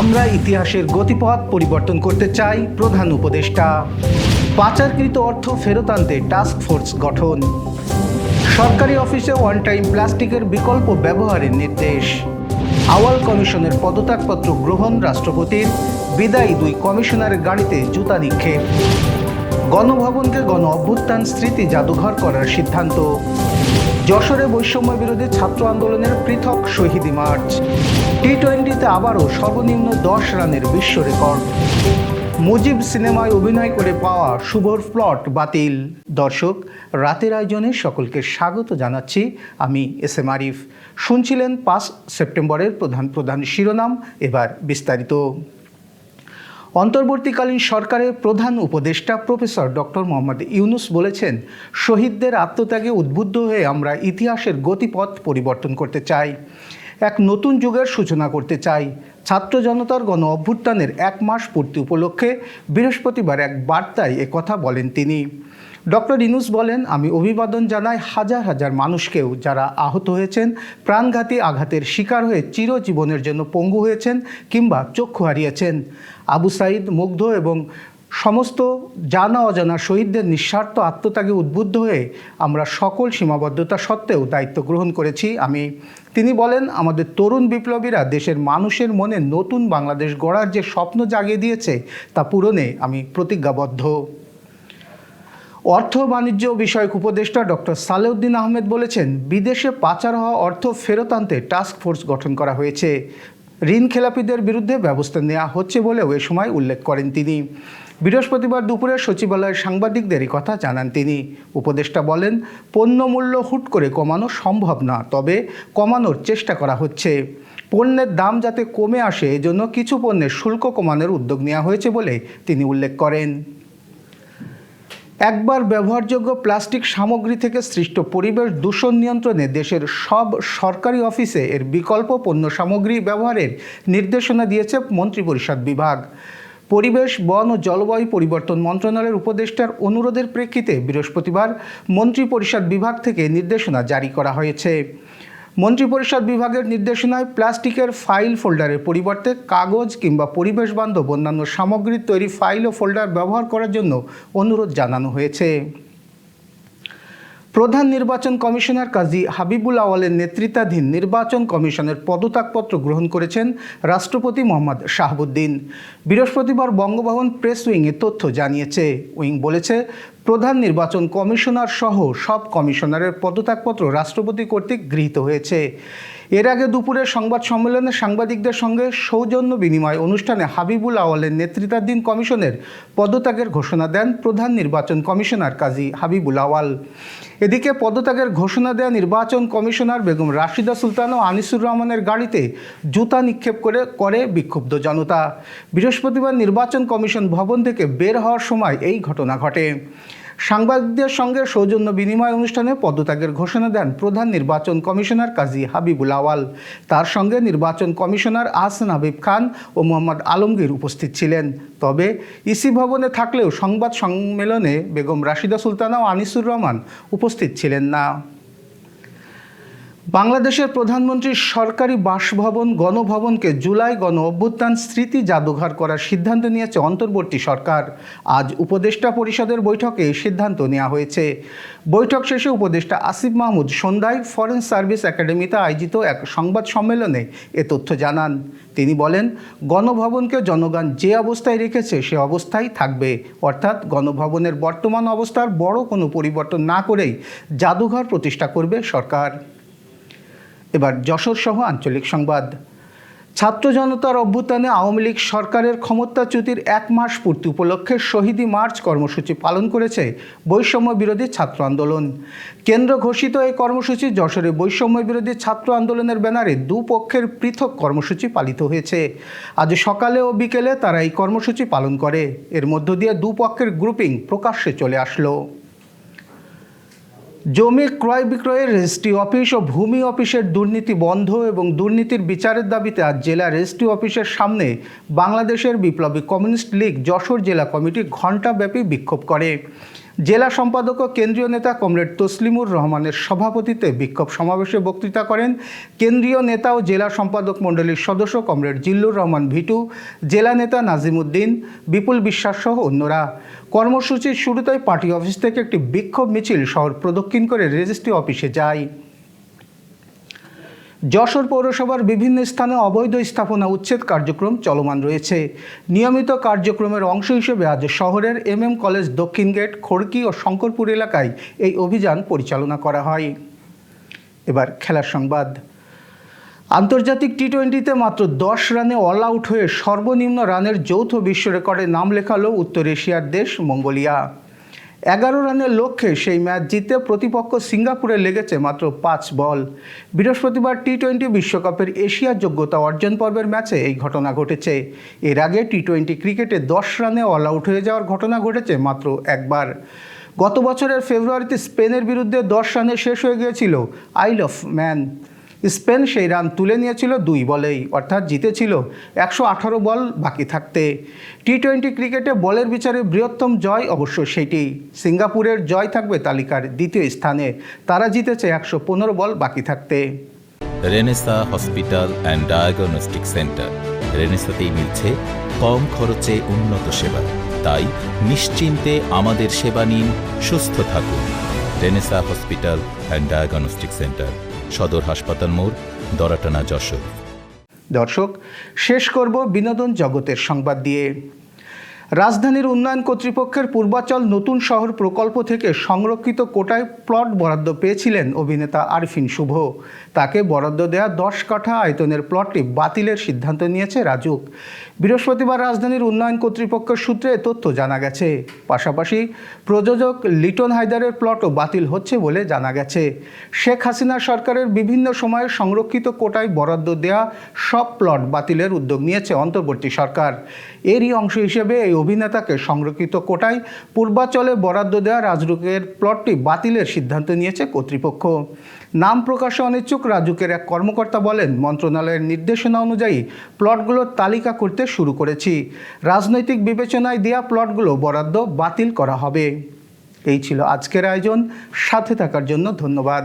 আমরা ইতিহাসের গতিপথ পরিবর্তন করতে চাই প্রধান উপদেষ্টা। পাচারকৃত অর্থ ফেরত আনতে টাস্ক ফোর্স গঠন। সরকারি অফিসে ওয়ান টাইম প্লাস্টিকের বিকল্প ব্যবহারের নির্দেশ। আওয়াল কমিশনের পদত্যাগপত্র গ্রহণ রাষ্ট্রপতির, বিদায়ী দুই কমিশনারের গাড়িতে জুতা নিক্ষেপ। গণভবনকে গণ অভ্যুত্থান স্মৃতি জাদুঘর করার সিদ্ধান্ত। যশোরে বৈষম্য বিরোধী ছাত্র আন্দোলনের পৃথক শহীদি মার্চ। টি টোয়েন্টিতে আবারও সর্বনিম্ন দশ রানের বিশ্ব রেকর্ড। মুজিব সিনেমায় অভিনয় করে পাওয়া শুভর প্লট বাতিল। দর্শক, রাতের আয়োজনে সকলকে স্বাগত জানাচ্ছি আমি এস এম আরিফ। শুনছিলেন পাঁচ সেপ্টেম্বরের প্রধান প্রধান শিরোনাম, এবার বিস্তারিত। অন্তর্বর্তীকালীন সরকারের প্রধান উপদেষ্টা প্রফেসর ডক্টর মোহাম্মদ ইউনুস বলেছেন, শহীদদের আত্মত্যাগে উদ্বুদ্ধ হয়ে আমরা ইতিহাসের গতিপথ পরিবর্তন করতে চাই, এক নতুন যুগের সূচনা করতে চাই। ছাত্র জনতার গণ অভ্যুত্থানের এক মাস পূর্তি উপলক্ষে বৃহস্পতিবার এক বার্তায় কথা বলেন তিনি। ডক্টর ইনুস বলেন, আমি অভিবাদন জানাই হাজার হাজার মানুষকেও যারা আহত হয়েছেন, প্রাণঘাতী আঘাতের শিকার হয়ে চিরজীবনের জন্য পঙ্গু হয়েছেন কিংবা চক্ষু হারিয়েছেন। আবু সাইদ মুগ্ধ এবং সমস্ত জানা অজানা শহীদদের নিঃস্বার্থ আত্মত্যাগে উদ্বুদ্ধ হয়ে আমরা সকল সীমাবদ্ধতা সত্ত্বেও দায়িত্ব গ্রহণ করেছি। আমি, তিনি বলেন, আমাদের তরুণ বিপ্লবীরা দেশের মানুষের মনে নতুন বাংলাদেশ গড়ার যে স্বপ্ন জাগিয়ে দিয়েছে তা পূরণে আমি প্রতিজ্ঞাবদ্ধ। অর্থ বাণিজ্য বিষয়ক উপদেষ্টা ডক্টর সালেউদ্দিন আহমেদ বলেছেন, বিদেশে পাচার হওয়া অর্থ ফেরত আনতে টাস্ক ফোর্স গঠন করা হয়েছে। ঋণ খেলাপিদের বিরুদ্ধে ব্যবস্থা নেওয়া হচ্ছে বলেও এ সময় উল্লেখ করেন তিনি। বৃহস্পতিবার দুপুরে সচিবালয়ের সাংবাদিকদের কথা জানান তিনি। উপদেষ্টা বলেন পণ্য মূল্য হুট করে কমানো সম্ভব না, তবে কমানোর চেষ্টা করা হচ্ছে। পণ্যের দাম যাতে কমে আসে, এজন্য কিছু পণ্যের শুল্ক কমানোর উদ্যোগ নেওয়া হয়েছে বলে তিনি উল্লেখ করেন। একবার ব্যবহারযোগ্য প্লাস্টিক সামগ্রী থেকে সৃষ্ট পরিবেশ দূষণ নিয়ন্ত্রণে দেশের সব সরকারি অফিসে এর বিকল্প পণ্য সামগ্রী ব্যবহারের নির্দেশনা দিয়েছে মন্ত্রিপরিষদ বিভাগ। পরিবেশ, বন ও জলবায়ু পরিবর্তন মন্ত্রণালয়ের উপদেষ্টার অনুরোধের প্রেক্ষিতে বৃহস্পতিবার মন্ত্রিপরিষদ বিভাগ থেকে নির্দেশনা জারি করা হয়েছে। মন্ত্রিপরিষদ বিভাগের নির্দেশনায় প্লাস্টিকের ফাইল ফোল্ডারের পরিবর্তে কাগজ কিংবা পরিবেশ বান্ধব অন্যান্য সামগ্রীর তৈরি ফাইল ও ফোল্ডার ব্যবহার করার জন্য অনুরোধ জানানো হয়েছে। প্রধান নির্বাচন কমিশনার কাজী হাবিবুল আওয়ালের নেতৃত্বাধীন নির্বাচন কমিশনের পদত্যাগপত্র গ্রহণ করেছেন রাষ্ট্রপতি মোহাম্মদ শাহাবুদ্দিন। বৃহস্পতিবার বঙ্গভবন প্রেস উইংয়ে তথ্য জানিয়েছে। উইং বলেছে প্রধান নির্বাচন কমিশনার সহ সব কমিশনারের পদত্যাগপত্র রাষ্ট্রপতি কর্তৃক গৃহীত হয়েছে। এর আগে দুপুরে সংবাদ সম্মেলনে সাংবাদিকদের সঙ্গে সৌজন্য বিনিময় অনুষ্ঠানে হাবিবুল আওয়ালের নেতৃত্বাধীন কমিশনের পদত্যাগের ঘোষণা দেন প্রধান নির্বাচন কমিশনার কাজী হাবিবুল আওয়াল। এদিকে পদত্যাগের ঘোষণা দেয়া নির্বাচন কমিশনার বেগম রাশিদা সুলতান ও আনিসুর রহমানের গাড়িতে জুতা নিক্ষেপ করে করে বিক্ষুব্ধ জনতা। বৃহস্পতিবার নির্বাচন কমিশন ভবন থেকে বের হওয়ার সময় এই ঘটনা ঘটে। সাংবাদিকদের সঙ্গে সৌজন্য বিনিময় অনুষ্ঠানে পদত্যাগের ঘোষণা দেন প্রধান নির্বাচন কমিশনার কাজী হাবিবুল আওয়াল। তার সঙ্গে নির্বাচন কমিশনার আহসান হাবিব খান ও মোহাম্মদ আলমগীর উপস্থিত ছিলেন। তবে ইসি ভবনে থাকলেও সংবাদ সম্মেলনে বেগম রাশিদা সুলতানা ও আনিসুর রহমান উপস্থিত ছিলেন না। বাংলাদেশের প্রধানমন্ত্রীর সরকারি বাসভবন গণভবনকে জুলাই গণ অভ্যুত্থান স্মৃতি জাদুঘর করার সিদ্ধান্ত নিয়েছে অন্তর্বর্তী সরকার। আজ উপদেষ্টা পরিষদের বৈঠকে সিদ্ধান্ত নেওয়া হয়েছে। বৈঠক শেষে উপদেষ্টা আসিফ মাহমুদ সন্ধ্যায় ফরেন সার্ভিস একাডেমিতে আয়োজিত এক সংবাদ সম্মেলনে এ তথ্য জানান। তিনি বলেন, গণভবনকে জনগণ যে অবস্থায় রেখেছে সে অবস্থায় থাকবে। অর্থাৎ গণভবনের বর্তমান অবস্থার বড় কোনো পরিবর্তন না করেই জাদুঘর প্রতিষ্ঠা করবে সরকার। এবার যশোর সহ আঞ্চলিক সংবাদ। ছাত্র জনতার অভ্যুত্থানে আওয়ামী লীগ সরকারের ক্ষমতাচ্যুতির এক মাস পূর্তি উপলক্ষে শহীদি মার্চ কর্মসূচি পালন করেছে বৈষম্য বিরোধী ছাত্র আন্দোলন। কেন্দ্র ঘোষিত এই কর্মসূচি যশোরে বৈষম্য বিরোধী ছাত্র আন্দোলনের ব্যানারে দুপক্ষের পৃথক কর্মসূচি পালিত হয়েছে। আজ সকালে ও বিকেলে তারা এই কর্মসূচি পালন করে। এর মধ্য দিয়ে দুপক্ষের গ্রুপিং প্রকাশ্যে চলে আসলো। জমি ক্রয় বিক্রয়ের রেজিস্ট্রি অফিস ও ভূমি অফিসের দুর্নীতি বন্ধ এবং দুর্নীতির বিচারের দাবিতে আজ জেলা রেজিস্ট্রি অফিসের সামনে বাংলাদেশের বিপ্লবী কমিউনিস্ট লীগ যশোর জেলা কমিটি ঘণ্টাব্যাপী বিক্ষোভ করে। জেলা সম্পাদক ও কেন্দ্রীয় নেতা কমরেড তসলিমুর রহমানের সভাপতিত্বে বিক্ষোভ সমাবেশে বক্তৃতা করেন কেন্দ্রীয় নেতা ও জেলা সম্পাদক মণ্ডলীর সদস্য কমরেড জিল্লুর রহমান ভিটু, জেলা নেতা নাজিমুদ্দিন, বিপুল বিশ্বাস সহ অন্যরা। কর্মসূচির শুরুতেই পার্টি অফিস থেকে একটি বিক্ষোভ মিছিল শহর প্রদক্ষিণ করে রেজিস্ট্রি অফিসে যায়। যশোর পৌরসভার বিভিন্ন স্থানে অবৈধ স্থাপনা উচ্ছেদ কার্যক্রম চলমান রয়েছে। নিয়মিত কার্যক্রমের অংশ হিসেবে আজ শহরের এম এম কলেজ দক্ষিণ গেট, খড়কি ও শঙ্করপুর এলাকায় এই অভিযান পরিচালনা করা হয়। এবার খেলার সংবাদ। আন্তর্জাতিক টি টোয়েন্টিতে মাত্র দশ রানে অল আউট হয়ে সর্বনিম্ন রানের যৌথ বিশ্ব রেকর্ডে নাম লেখালো উত্তর এশিয়ার দেশ মঙ্গোলিয়া। এগারো রানের লক্ষ্যে সেই ম্যাচ জিতে প্রতিপক্ষ সিঙ্গাপুরে লেগেছে মাত্র পাঁচ বল। বৃহস্পতিবার টি টোয়েন্টি বিশ্বকাপের এশিয়া যোগ্যতা অর্জন পর্বের ম্যাচে এই ঘটনা ঘটেছে। এর আগে টি টোয়েন্টি ক্রিকেটে দশ রানে অল আউট হয়ে যাওয়ার ঘটনা ঘটেছে মাত্র একবার। গত বছরের ফেব্রুয়ারিতে স্পেনের বিরুদ্ধে দশ রানে শেষ হয়ে গিয়েছিল আইল অফ ম্যান। স্পেন সেই রান তুলে নিয়েছিল দুই বলেই, অর্থাৎ জিতেছিল একশো আঠারো বল বাকি থাকতে। টি টোয়েন্টি ক্রিকেটে বলের বিচারে বৃহত্তম জয় অবশ্য সেটি। সিঙ্গাপুরের জয় থাকবে তালিকার দ্বিতীয় স্থানে, তারা জিতেছে একশো পনেরো বল বাকি থাকতে। Renaissance hospital and diagnostic centre, রেনেসাতেই মিলছে কম খরচে উন্নত সেবা। তাই নিশ্চিন্তে আমাদের সেবা নিন, সুস্থ থাকুন। Renaissance hospital and diagnostic centre. সদর হাসপাতাল মোড় দরাটানা যশোর। দর্শক শেষ করব বিনোদন জগতের সংবাদ দিয়ে। রাজধানীর উন্নয়ন কর্তৃপক্ষের পূর্বাচল নতুন শহর প্রকল্প থেকে সংরক্ষিত কোটায় প্লট বরাদ্দ পেয়েছিলেন অভিনেতা আরফিন শুভ। তাকে বরাদ্দ দেওয়া দশ কাঠা আয়তনের প্লটটি বাতিলের সিদ্ধান্ত নিয়েছে রাজুক। বৃহস্পতিবার রাজধানীর উন্নয়ন কর্তৃপক্ষের সূত্রে তথ্য জানা গেছে। পাশাপাশি প্রযোজক লিটন হায়দারের প্লটও বাতিল হচ্ছে বলে জানা গেছে। শেখ হাসিনা সরকারের বিভিন্ন সময়ে সংরক্ষিত কোটায় বরাদ্দ দেওয়া সব প্লট বাতিলের উদ্যোগ নিয়েছে অন্তর্বর্তী সরকার। এরই অংশ হিসেবে এই অভিনেতাকে সংরক্ষিত কোটায় পূর্বাচলে বরাদ্দ দেওয়া রাজরুকের প্লটটি বাতিলের সিদ্ধান্ত নিয়েছে কর্তৃপক্ষ। নাম প্রকাশে অনিচ্ছুক রাজুকের এক কর্মকর্তা বলেন, মন্ত্রণালয়ের নির্দেশনা অনুযায়ী প্লটগুলোর তালিকা করতে শুরু করেছি। রাজনৈতিক বিবেচনায় দেওয়া প্লটগুলো বরাদ্দ বাতিল করা হবে। এই ছিল আজকের আয়োজন। সাথে থাকার জন্য ধন্যবাদ।